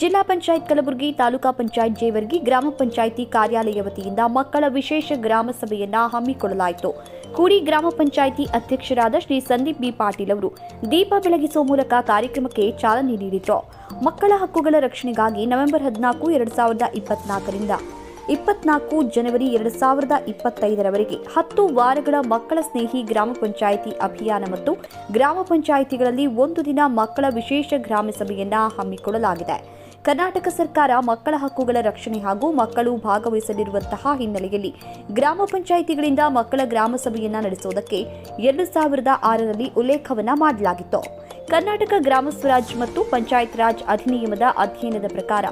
ಜಿಲ್ಲಾ ಪಂಚಾಯತ್ ಕಲಬುರಗಿ ತಾಲೂಕಾ ಪಂಚಾಯತ್ ಜೇವರ್ಗಿ ಗ್ರಾಮ ಪಂಚಾಯಿತಿ ಕಾರ್ಯಾಲಯ ವತಿಯಿಂದ ಮಕ್ಕಳ ವಿಶೇಷ ಗ್ರಾಮ ಸಭೆಯನ್ನ ಹಮ್ಮಿಕೊಳ್ಳಲಾಯಿತು. ಕೂಡಿ ಗ್ರಾಮ ಪಂಚಾಯಿತಿ ಅಧ್ಯಕ್ಷರಾದ ಶ್ರೀ ಸಂದೀಪ್ ಬಿ ಪಾಟೀಲ್ ಅವರು ದೀಪ ಬೆಳಗಿಸುವ ಮೂಲಕ ಕಾರ್ಯಕ್ರಮಕ್ಕೆ ಚಾಲನೆ ನೀಡಿದರು. ಮಕ್ಕಳ ಹಕ್ಕುಗಳ ರಕ್ಷಣೆಗಾಗಿ ನವೆಂಬರ್ ಹದಿನಾಲ್ಕು, ಎರಡು ಸಾವಿರದ ಇಪ್ಪತ್ನಾಲ್ಕರಿಂದ. ಇಪ್ಪತ್ನಾಲ್ಕು ಜನವರಿ, ಎರಡು ಸಾವಿರದ ಇಪ್ಪತ್ತೈದರವರೆಗೆ ಹತ್ತು ವಾರಗಳ ಮಕ್ಕಳ ಸ್ನೇಹಿ ಗ್ರಾಮ ಪಂಚಾಯಿತಿ ಅಭಿಯಾನ ಮತ್ತು ಗ್ರಾಮ ಪಂಚಾಯಿತಿಗಳಲ್ಲಿ ಒಂದು ದಿನ ಮಕ್ಕಳ ವಿಶೇಷ ಗ್ರಾಮ ಸಭೆಯನ್ನ ಹಮ್ಮಿಕೊಳ್ಳಲಾಗಿದೆ. ಕರ್ನಾಟಕ ಸರ್ಕಾರ ಮಕ್ಕಳ ಹಕ್ಕುಗಳ ರಕ್ಷಣೆ ಹಾಗೂ ಮಕ್ಕಳು ಭಾಗವಹಿಸಲಿರುವಂತಹ ಹಿನ್ನೆಲೆಯಲ್ಲಿ ಗ್ರಾಮ ಪಂಚಾಯಿತಿಗಳಿಂದ ಮಕ್ಕಳ ಗ್ರಾಮ ಸಭೆಯನ್ನ ನಡೆಸುವುದಕ್ಕೆ ಎರಡು ಸಾವಿರದ ಆರರಲ್ಲಿ ಉಲ್ಲೇಖವನ್ನ ಮಾಡಲಾಗಿತ್ತು. ಕರ್ನಾಟಕ ಗ್ರಾಮ ಸ್ವರಾಜ್ ಮತ್ತು ಪಂಚಾಯತ್ ರಾಜ್ ಅಧಿನಿಯಮದ ಅಧ್ಯಯನದ ಪ್ರಕಾರ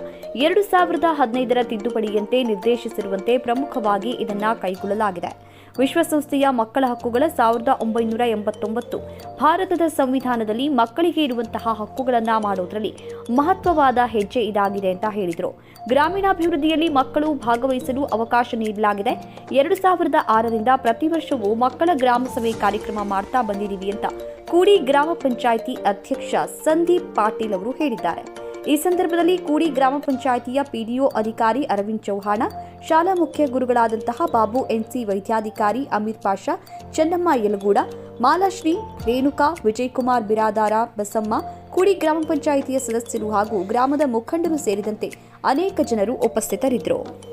ಎರಡು ಸಾವಿರದ ಹದಿನೈದರ ತಿದ್ದುಪಡಿಯಂತೆ ನಿರ್ದೇಶಿಸಿರುವಂತೆ ಪ್ರಮುಖವಾಗಿ ಇದನ್ನ ಕೈಗೊಳ್ಳಲಾಗಿದೆ. ವಿಶ್ವಸಂಸ್ಥೆಯ ಮಕ್ಕಳ ಹಕ್ಕುಗಳ ಸಾವಿರದ ಒಂಬೈನೂರ ಎಂಬತ್ತೊಂಬತ್ತು ಭಾರತದ ಸಂವಿಧಾನದಲ್ಲಿ ಮಕ್ಕಳಿಗೆ ಇರುವಂತಹ ಹಕ್ಕುಗಳನ್ನು ಮಾಡೋದರಲ್ಲಿ ಮಹತ್ವವಾದ ಹೆಜ್ಜೆ ಇದಾಗಿದೆ ಅಂತ ಹೇಳಿದರು. ಗ್ರಾಮೀಣಾಭಿವೃದ್ಧಿಯಲ್ಲಿ ಮಕ್ಕಳು ಭಾಗವಹಿಸಲು ಅವಕಾಶ ನೀಡಲಾಗಿದೆ. ಎರಡು ಸಾವಿರದ ಆರರಿಂದ ಪ್ರತಿ ವರ್ಷವೂ ಮಕ್ಕಳ ಗ್ರಾಮ ಸಭೆ ಕಾರ್ಯಕ್ರಮ ಮಾಡ್ತಾ ಬಂದಿದ್ದೀವಿ ಅಂತ ಕೂಡಿ ಗ್ರಾಮ ಪಂಚಾಯಿತಿ ಅಧ್ಯಕ್ಷ ಸಂದೀಪ್ ಪಾಟೀಲ್ ಅವರು ಹೇಳಿದ್ದಾರೆ. ಈ ಸಂದರ್ಭದಲ್ಲಿ ಕೂಡಿ ಗ್ರಾಮ ಪಂಚಾಯಿತಿಯ ಪಿಡಿಒ ಅಧಿಕಾರಿ ಅರವಿಂದ್ ಚೌಹಾಣ, ಶಾಲಾ ಮುಖ್ಯ ಗುರುಗಳಾದಂತಹ ಬಾಬು ಎನ್ಸಿ ವೈದ್ಯಾಧಿಕಾರಿ ಅಮೀರ್ ಪಾಷಾ, ಚೆನ್ನಮ್ಮ ಯಲಗೂಡ, ಮಾಲಾಶ್ರೀ, ರೇಣುಕಾ, ವಿಜಯಕುಮಾರ್ ಬಿರಾದಾರ, ಬಸಮ್ಮ, ಕೂಡಿ ಗ್ರಾಮ ಪಂಚಾಯಿತಿಯ ಸದಸ್ಯರು ಹಾಗೂ ಗ್ರಾಮದ ಮುಖಂಡರು ಸೇರಿದಂತೆ ಅನೇಕ ಜನರು ಉಪಸ್ಥಿತರಿದ್ದರು.